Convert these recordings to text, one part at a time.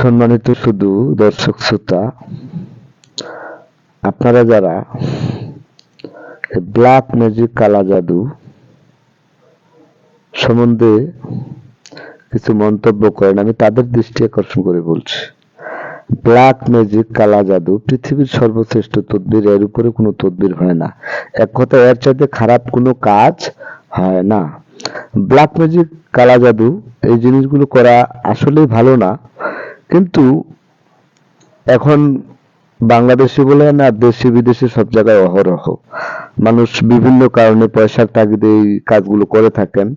সম্মানিত শুধু দর্শক শ্রোতা, আপনারা যারা ব্ল্যাক ম্যাজিক কালা জাদু সম্বন্ধে কিছু মন্তব্য করেন, আমি তাদের দৃষ্টি আকর্ষণ করে বলছি। ব্ল্যাক ম্যাজিক কালা জাদু পৃথিবীর সর্বশ্রেষ্ঠ তদ্বির, এর উপরে কোনো তদ্বির হয় না। এক কথা এর চাইতে খারাপ কোনো কাজ হয় না। ব্ল্যাক ম্যাজিক কালা জাদু, এই জিনিসগুলো করা আসলেই ভালো না। কিন্তু এখন বাংলাদেশে বলে না, দেশে বিদেশে সব জায়গায় অহরহ। মানুষ বিভিন্ন কারণে পয়সার তাগিদে এই কাজগুলো করে থাকেন।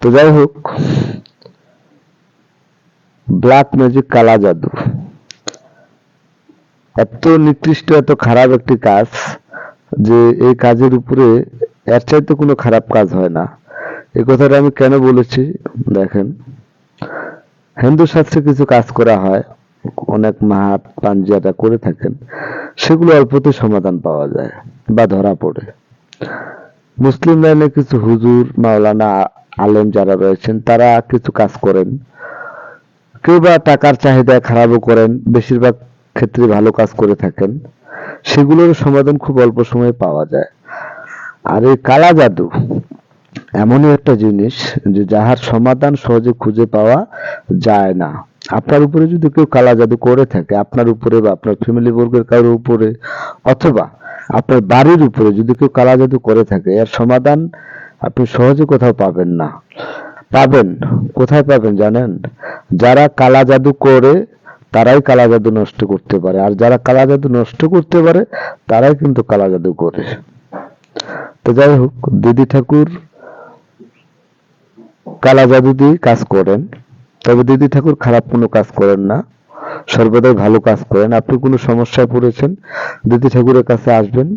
তো যাই হোক, ব্ল্যাক ম্যাজিক কালা জাদু। এত নিকৃষ্ট, এত খারাপ একটি কাজ যে এই কাজের উপরে এর চাইতে কোনো খারাপ কাজ হয় না। এই কথাটা আমি কেন বলেছি? দেখেন হিন্দু শাস্ত্রে কিছু কাজ করা হয়, অনেক মাহাত পাঞ্জিয়াটা করে থাকেন, সেগুলো অল্পতে সমাধান পাওয়া যায় বা ধরা পড়ে। মুসলিম লাইনে কিছু হুজুর, মাওলানা আলেম যারা রয়েছেন, তারা কিছু কাজ করেন। কেউ বা টাকার চাহিদা খারাপও করেন, বেশিরভাগ ক্ষেত্রে ভালো কাজ করে থাকেন। সেগুলোর সমাধান খুব অল্প সময়ে পাওয়া যায়। আর এই কালা জাদু এমনই একটা জিনিস যে যাহার সমাধান সহজে খুঁজে পাওয়া যায় না। আপনার উপরে যদি কেউ কালা জাদু করে থাকে, আপনার উপরে বা আপনার ফ্যামিলি বর্গের কারোর উপরে, অথবা আপনার বাড়ির উপরে যদি কেউ কালা জাদু করে থাকে, এর সমাধান আপনি সহজে কোথাও পাবেন না। পাবেন, কোথায় পাবেন জানেন? যারা কালা জাদু করে, তারাই কালা জাদু নষ্ট করতে পারে। আর যারা কালা জাদু নষ্ট করতে পারে, তারাই কিন্তু কালা জাদু করে। তো যাই হোক, দিদি ঠাকুর কালা জাদু দিয়ে কাজ করেন। তবে দিদি ঠাকুর খারাপ কোনো কাজ করেন না। সর্বদাই ভালো কাজ করেন। আপনি কোনো সমস্যায় পড়েছেন, দিদি ঠাকুরের কাছে আসবেন।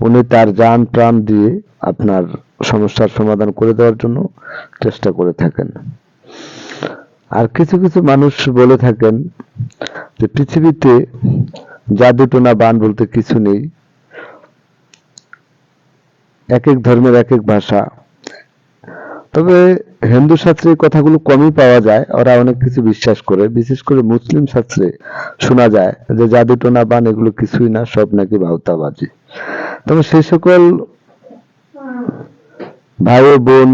উনি তার যান প্রাণ দিয়ে আপনার সমস্যার সমাধান করে দেওয়ার জন্য চেষ্টা করে থাকেন। আর কিছু কিছু মানুষ বলে থাকেন যে পৃথিবীতে জাদু টোনা বান বলতে কিছু নেই। এক এক ধর্মের এক এক ভাষা। তবে হিন্দু শাস্ত্রে কথাগুলো কমই পাওয়া যায়, ওরা অনেক কিছু বিশ্বাস করে। বিশেষ করে মুসলিম শাস্ত্রে শোনা যায় যে জাদু টোনা বান এগুলো কিছুই না, সব নাকি ভাওতাবাজি তবে সেই সকল ভাই ও বোন,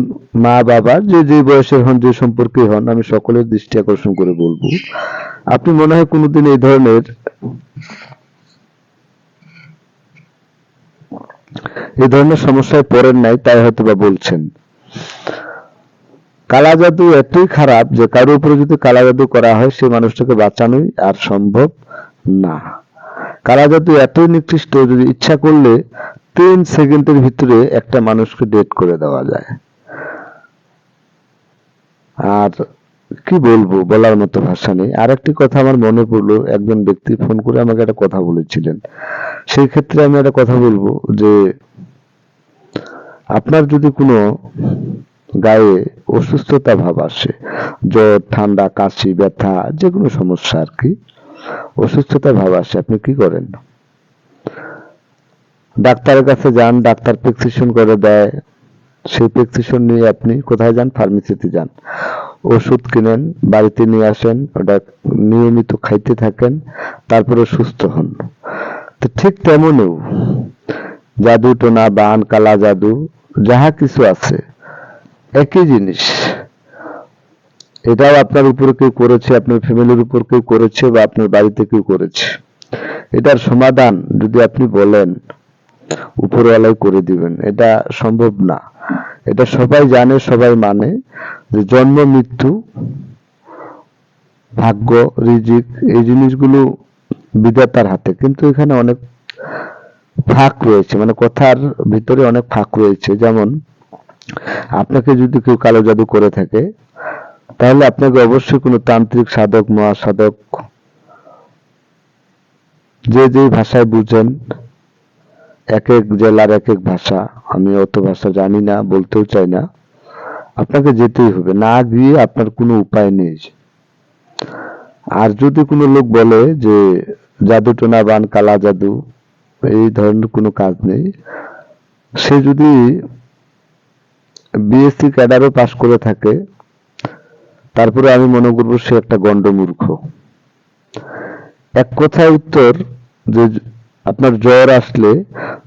মা, বাবা, যে যে বয়সের হন, যে সম্পর্কে হন, আমি সকলের দৃষ্টি আকর্ষণ করে বলব। আপনি মনে হয় কোনোদিন এই ধরনের এই ধরনের সমস্যায় পড়েন নাই, তাই হয়তো বা বলছেন। কালা জাদু এতই খারাপ যে কারও উপরে যদি কালা জাদু করা হয়, সেই মানুষটাকে বাঁচানোই আর সম্ভব না। কালা জাদু এতই নিকৃষ্ট যদি ইচ্ছা করলে তিন সেকেন্ডের ভিতরে একটা মানুষকে ডেট করে দেওয়া যায়। আর কি বলব, বলার মতো ভাষা নেই। আর একটি কথা আমার মনে পড়ল, একজন ব্যক্তি ফোন করে আমাকে একটা কথা বলেছিলেন। সেই ক্ষেত্রে আমি একটা কথা বলব যে, আপনার যদি কোনো গায়ে অসুস্থতা ভাব আসে। জ্বর, ঠান্ডা, কাশি, ব্যথা যে কোনো সমস্যা আর কি। অসুস্থতা ভাব আসে, আপনি কি করেন? ডাক্তারের কাছে যান, ডাক্তার প্রেসক্রিপশন করে দেয়। সেই প্রেসক্রিপশন নিয়ে আপনি কোথায় যান? ফার্মেসিতে যান। ওষুধ কিনেন, বাড়িতে নিয়ে আসেন, ওটা নিয়মিত খাইতে থাকেন, তারপরে সুস্থ হন। তো ঠিক তেমনও জাদু টোনা বান কালা জাদু, যাহা কিছু আছে একই জিনিস। এটাও আপনার উপর কেউ করেছে, আপনার ফ্যামিলির উপর কেউ করেছে বা আপনার বাড়িতে কেউ করেছে। এটার সমাধান যদি আপনি বলেন, উপরওয়ালাই করে দিবেন। এটা সম্ভব না। এটা সবাই জানে, সবাই মানে যে জন্ম, মৃত্যু, ভাগ্য, রিজিক, এই জিনিসগুলো বিধাতার হাতে। কিন্তু এখানে অনেক ফাঁক রয়েছে। মানে কথার ভিতরে অনেক ফাঁক রয়েছে। যেমন আপনাকে যদি কেউ কালো জাদু করে থাকে, তাহলে আপনাকে অবশ্যই কোনো তান্ত্রিক সাধক, মহাসাধক, যে যে ভাষায় বুঝেন, এক এক জেলার এক এক ভাষা, আমি অত ভাষা জানি না, বলতেও চাই না, আপনাকে যেতেই হবে। না গিয়ে আপনার কোনো উপায় নেই আর যদি কোনো লোক বলে যে, জাদু টোনা বান, কালা জাদু, এই ধরনের কোনো কাজ নেই। সে যদি বিএসসি ক্যাডারও পাশ করে থাকে। তারপরে আমি মনে করব সে একটা গন্ডমূর্খ এক কথায় উত্তর যে আপনার জ্বর আসলে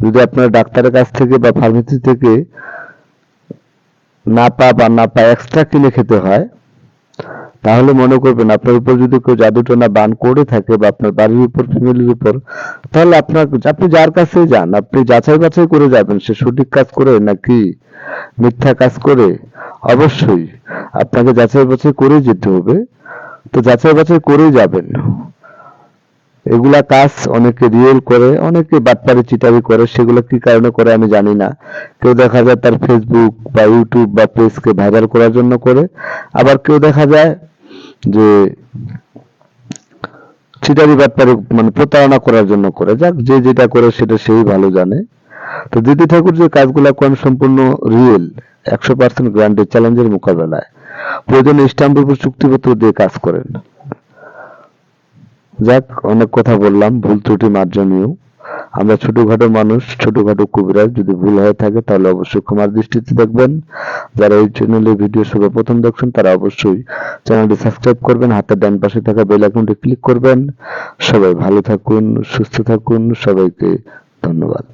যদি আপনার ডাক্তারের কাছ থেকে বা ফার্মেসি থেকে না পা বা না পা এক্সট্রা কিনে খেতে হয় তাহলে মনে করবেন আপনার উপর যদি কেউ জাদুটোনা বান করে থাকে বা আপনার বাড়ির উপর ফ্যামিলির উপর, তাহলে আপনার, আপনি যার কাছে যান, আপনি যাচাই বাছাই করে যাবেন, সে সঠিক কাজ করে নাকি মিথ্যা কাজ করে? অবশ্যই, আপনাকে যাচাই বাছাই করে যেতে হবে। তো যাচাই বাছাই করেই যাবেন। এগুলা কাজ অনেকে রিয়েল করে, অনেকে বাটপারি, চিটারি করে, সেগুলো কি কারণে করে আমি জানি না। কেউ দেখা যায় তার ফেসবুক বা ইউটিউব বা পেজকে ভাইরাল করার জন্য করে, আবার কেউ দেখা যায় যে চিটারি বাটপারি মানে প্রতারণা করার জন্য করে, যাক, যে যেটা করে সেটা সেই ভালো জানে। তো দিদি ঠাকুর যে কাজগুলা করেন সম্পূর্ণ রিয়েল একশো পার্সেন্ট গ্রান্টেড চ্যালেঞ্জের মোকাবেলায়। প্রয়োজনে উপর চুক্তিপত্র দিয়ে কাজ করেন। যাক, অনেক কথা বললাম, ভুল ত্রুটি মার্জনীয়। আমরা ছোটখাটো মানুষ, ছোটখাটো কবিরাজ যদি ভুল হয়ে থাকে, তাহলে অবশ্যই ক্ষমার দৃষ্টিতে দেখবেন। যারা এই চ্যানেলে ভিডিও সর্বপ্রথম দেখছেন, তারা অবশ্যই চ্যানেলটি সাবস্ক্রাইব করবেন, হাতের ডান পাশে থাকা বেল আইকনটি ক্লিক করবেন। সবাই ভালো থাকুন, সুস্থ থাকুন, সবাইকে ধন্যবাদ।